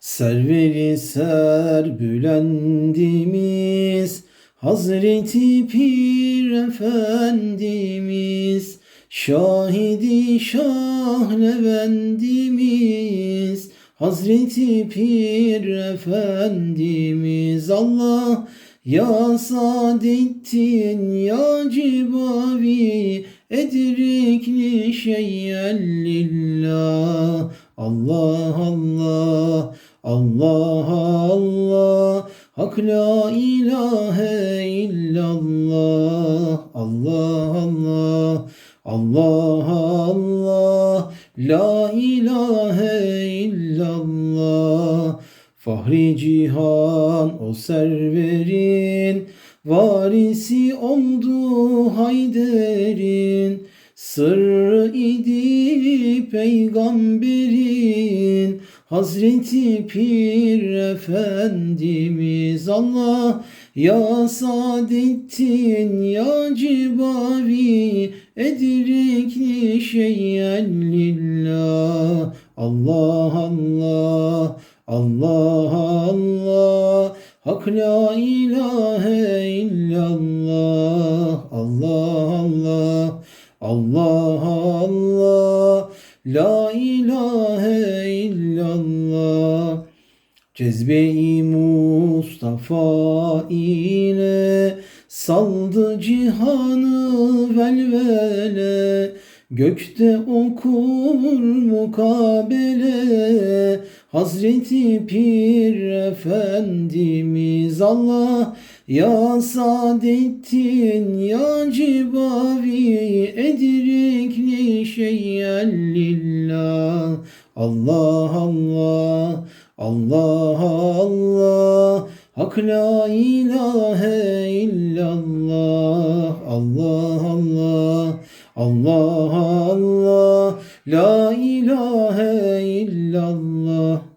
Serveri serbülendimiz Hazreti Pir Efendimiz Şahidi Şah Levendimiz Hazreti Pir Efendimiz. Allah ya Saadettin ya Cibavi Edrikli şeyyen lillah. Allah Allah Allah Allah. Hak la ilahe illallah. Allah Allah. Allah Allah. La ilahe illallah. Fahri cihan o serverin. Varisi oldu Hayder'in. Sırrı idi peygamberin Hazreti Pir Efendimiz Allah Ya Saadettin ya Cibavi Edrikli şeyyen lillah. Allah Allah Allah Allah. Hak la ilahe illallah. Allah Allah Allah Allah. La ilahe Cezbe-i Mustafa ile saldı cihanı velvele. Gökte okur mukabele. Hazreti Pir Efendimiz Allah Ya Saadettin ya Cibavi. Edrikli şeyyen lillah. Allah Allah Allah Allah Hak la ilahe illallah. Allah Allah Allah Allah La ilahe illallah